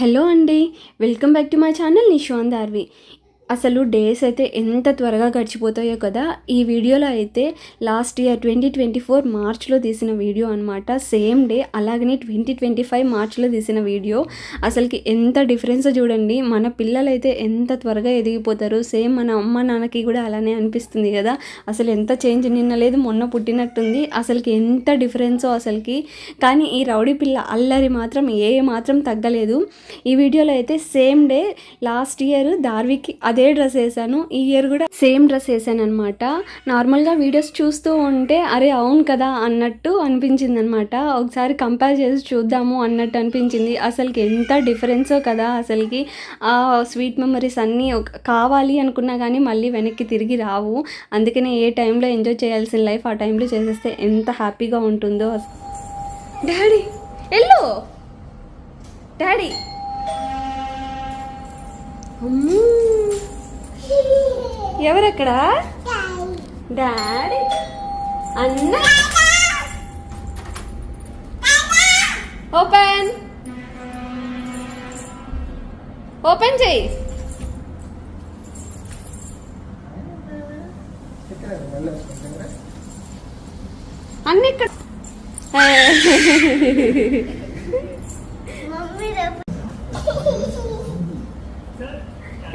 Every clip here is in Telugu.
హలో అండి welcome back to my channel Nishwan Darvi అసలు డేస్ అయితే ఎంత త్వరగా గడిచిపోతాయో కదా. ఈ వీడియోలో అయితే last year twenty twenty four మార్చ్లో తీసిన వీడియో అనమాట సేమ్ డే అలాగనే ట్వంటీ ట్వంటీ ఫైవ్ మార్చ్లో తీసిన వీడియో. అసలుకి ఎంత డిఫరెన్స్ చూడండి. మన పిల్లలు అయితే ఎంత త్వరగా ఎదిగిపోతారు. సేమ్ మన అమ్మ నాన్నకి కూడా అలానే అనిపిస్తుంది కదా. అసలు ఎంత చేంజ్ నిన్న లేదు మొన్న పుట్టినట్టుంది. అసలుకి ఎంత డిఫరెన్సో అసలుకి. కానీ ఈ రౌడీ పిల్ల అల్లరి మాత్రం ఏ మాత్రం తగ్గలేదు. ఈ వీడియోలో అయితే సేమ్ డే లాస్ట్ ఇయర్ దార్వికి అదే డ్రెస్ వేసాను. ఈ ఇయర్ కూడా సేమ్ డ్రెస్ వేసాను అనమాట నార్మల్గా వీడియోస్ చూస్తూ ఉంటే అరే అవును కదా అన్నట్టు అనిపించింది అనమాట ఒకసారి కంపేర్ చేసి చూద్దాము అన్నట్టు అనిపించింది. అసలుకి ఎంత డిఫరెన్సో కదా అసలుకి. ఆ స్వీట్ మెమరీస్ అన్నీ ఒక- కావాలి అనుకున్నా కానీ మళ్ళీ వెనక్కి తిరిగి రావు. అందుకనే ఏ టైంలో ఎంజాయ్ చేయాల్సిన లైఫ్ ఆ టైంలో చేసేస్తే ఎంత హ్యాపీగా ఉంటుందో డాడీ ఎల్లో! డాడీ అమ్మూ! ఎవరెక్కడ? డాడీ. అన్న. ఓపెన్. ఓపెన్ చెయ్యి. అన్న ఇక్కడ.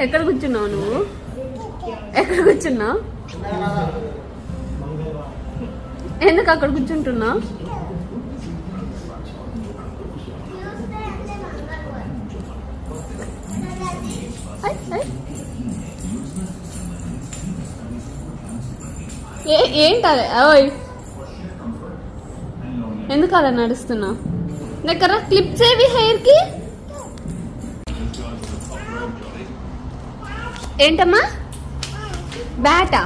ఎక్కడ కూర్చున్నావు నువ్వు? ఎక్కడ కూర్చున్నా? ఎందుకు అక్కడ కూర్చుంటున్నా? ఏంటది ఏంటి అదే? ఓయ్. ఎందుకు అలా నడుస్తున్నావు దగ్గర క్లిప్స్ ఏవి హెయిర్కి ఏంటమ్మా? బ్యాటా?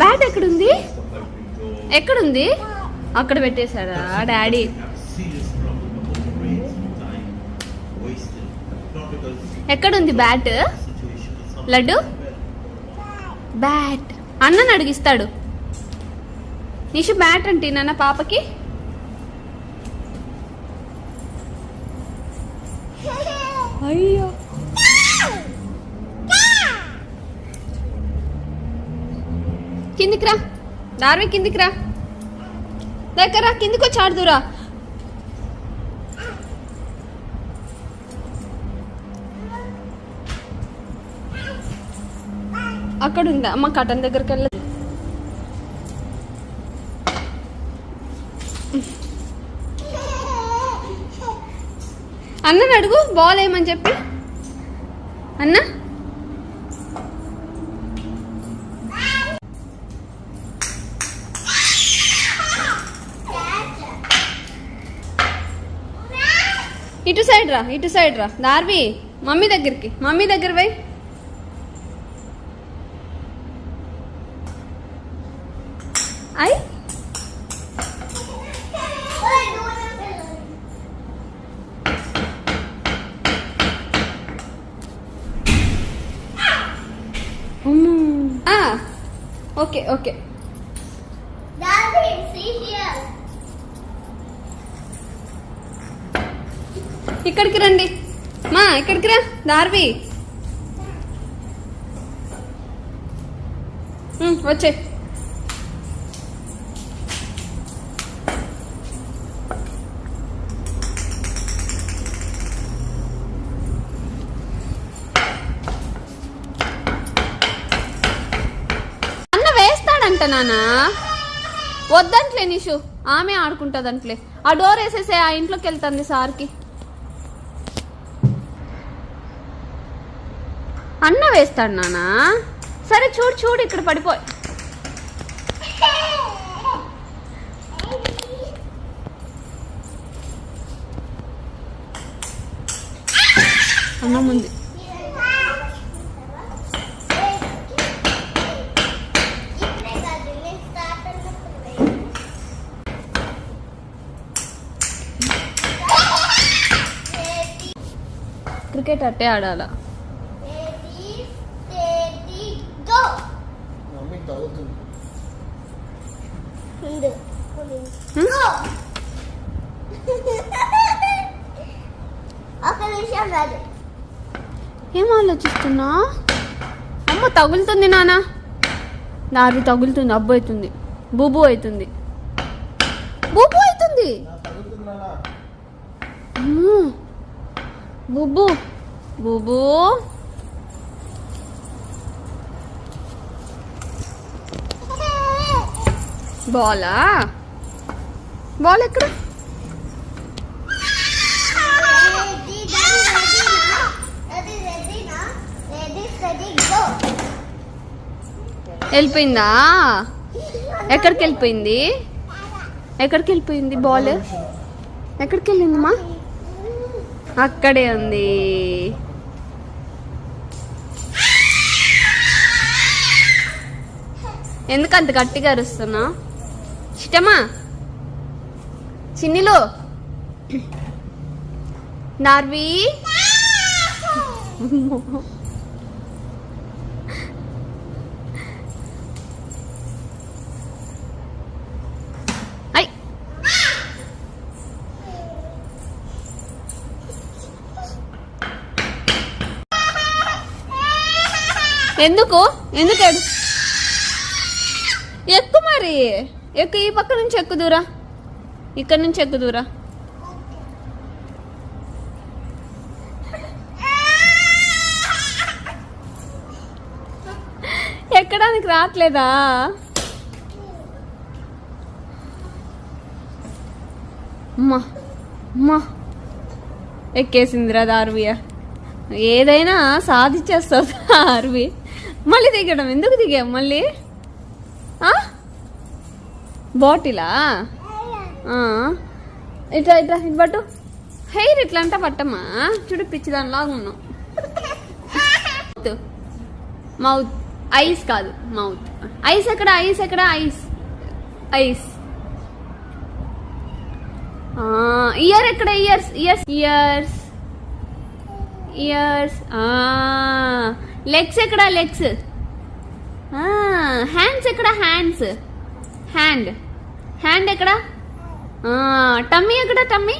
బ్యాట్ ఎక్కడుంది? ఎక్కడుంది? అక్కడ పెట్టేశారా డాడీ? ఎక్కడుంది బ్యాట్? లడ్డు? బ్యాట్. అన్నని అడిగిస్తాడు. నిషు బ్యాట్ అంటే నాన్న పాపకి? అయ్యో. కిందికి రా దార్వి కిందికి రా దగ్గర రా కిందికి వచ్చి ఆడుదురా అక్కడ ఉందా అమ్మ కటన్ దగ్గరికి వెళ్ళదు అన్నని అడుగు బాల్ ఏమని చెప్పి. అన్నా? ఇటు సైడ్ రా ఇటు సైడ్ రా. దార్వి మమ్మీ దగ్గరికి మమ్మీ దగ్గర పోయి. ఐ? ఆ, ఓకే ఓకే. ఇక్కడికి రండి. మా ఇక్కడికి రా దార్వి. వచ్చే. అన్న వేస్తాడంట నానా వద్దంట్లే నిషు ఆమె ఆడుకుంటుందంట్లే. ఆ డోర్ వేసేసే ఆ ఇంట్లోకి వెళ్తుంది సార్కి. అన్న వేస్తాడు నానా సరే చూడు చూడు ఇక్కడ పడిపోయి అన్నం ఉంది. క్రికెట్ అట్టే ఆడాలా? ఏం ఆలోచిస్తున్నా? అమ్మ తగులుతుంది నాన్న నాది తగులుతుంది అబ్బు అవుతుంది బూబు అవుతుంది. బూబు అవుతుంది? బూబు బూబు. బుబ్బు బాలా? బాల్ ఎక్కడ? వెళ్ళిపోయిందా? ఎక్కడికి వెళ్ళిపోయింది? ఎక్కడికి వెళ్ళిపోయింది బాల్? ఎక్కడికి వెళ్ళిందమ్మా అక్కడే ఉంది. ఎందుకంత గట్టిగా అరుస్తున్నా ఇష్టమా చిన్నిలు. నార్వి. ఎందుకు? ఎందుకు ఎక్కు మరి. ఎక్కు ఈ పక్క నుంచి ఎక్కు దూరా. ఇక్కడ నుంచి ఎక్కు దూరా. ఎక్కడానికి రావట్లేదా? అమ్మా అమ్మా. ఎక్కేసిందిరా దార్వియ ఏదైనా సాధించేస్తుంది ఆర్వి మళ్ళీ దిగడం ఎందుకు దిగాం మళ్ళీ? బాటిలా? ఇట్లా ఇట్లా ఇటు పట్టు. హెయిర్ ఇట్లా అంటే పట్టమ్మా. చూడు పిచ్చి దానిలాగా ఉన్నావు. మౌత్ ఐస్ కాదు మౌత్ ఐస్ ఎక్కడ ఐస్ ఎక్కడ? ఐస్ ఐస్ ఇయర్ ఎక్కడ? Ears ears ears ears legs ఎక్కడ? లెగ్స్ హ్యాండ్స్ ఎక్కడ? హ్యాండ్స్ హ్యాండ్ హ్యాండ్ ఎక్కడ? టమ్మీ ఎక్కడ టమ్మీ?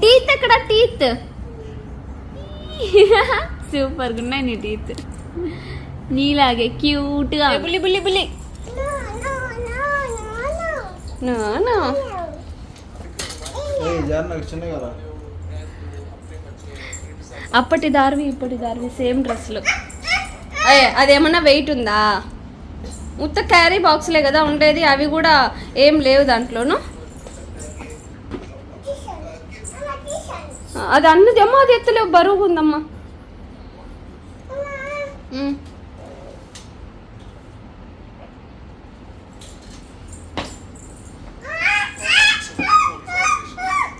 టీత్ ఎక్కడ టీత్? సూపర్గా ఉన్నాయి నీ టీత్. నీలాగే క్యూట్గా బుల్లి బుల్లి బుల్లి. No no. నో నో ఏ జార్ నాకు చిన్న కదా అప్పటి దారివి ఇప్పటి దారివి సేమ్ డ్రెస్సులు. అయ్యే అదేమన్నా వెయిట్ ఉందా? ఉత్త క్యారీ బాక్స్లే కదా ఉండేది అవి కూడా ఏం లేవు దాంట్లోను. అది అన్నది అమ్మా అది ఎత్తలేవు బరువు ఉందమ్మా.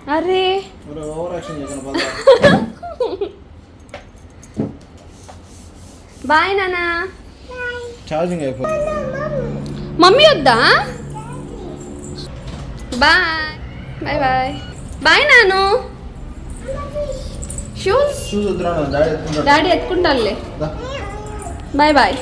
అరే. బాయ్ నానా ఛార్జింగ్ అయిపోతుంది. మమ్మీ వద్దా? బాయ్. Bye bye. బాయ్ నాను. షూస్ డాడీ ఎత్తుకుంటానులే దా. Bye bye.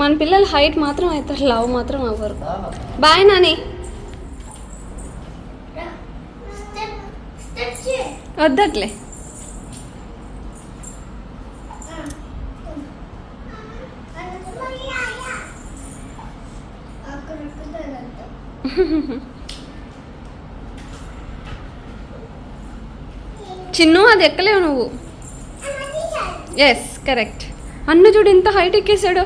మన పిల్లలు హైట్ మాత్రం అవుతారు లవ్ మాత్రం అవ్వరు. బాయ్ నాని స్టెప్ స్టెప్ చే వద్దట్లే. చిన్ను అది ఎక్కలేవు నువ్వు. ఎస్ కరెక్ట్ అన్న చూడు ఇంత హైట్ ఎక్కేసాడు.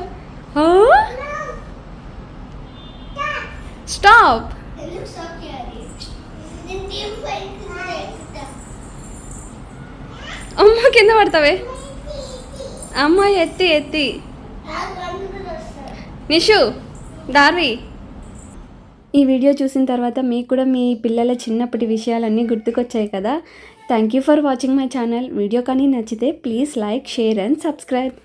స్టాప్ It అమ్మ కింద పడతావే. అమ్మ ఎత్తి ఎత్తి. నిషు దార్వి ఈ వీడియో చూసిన తర్వాత మీకు కూడా మీ పిల్లల చిన్నప్పటి విషయాలన్నీ గుర్తుకొచ్చాయి కదా. Thank you for watching my channel video కానీ నచ్చితే please like share and subscribe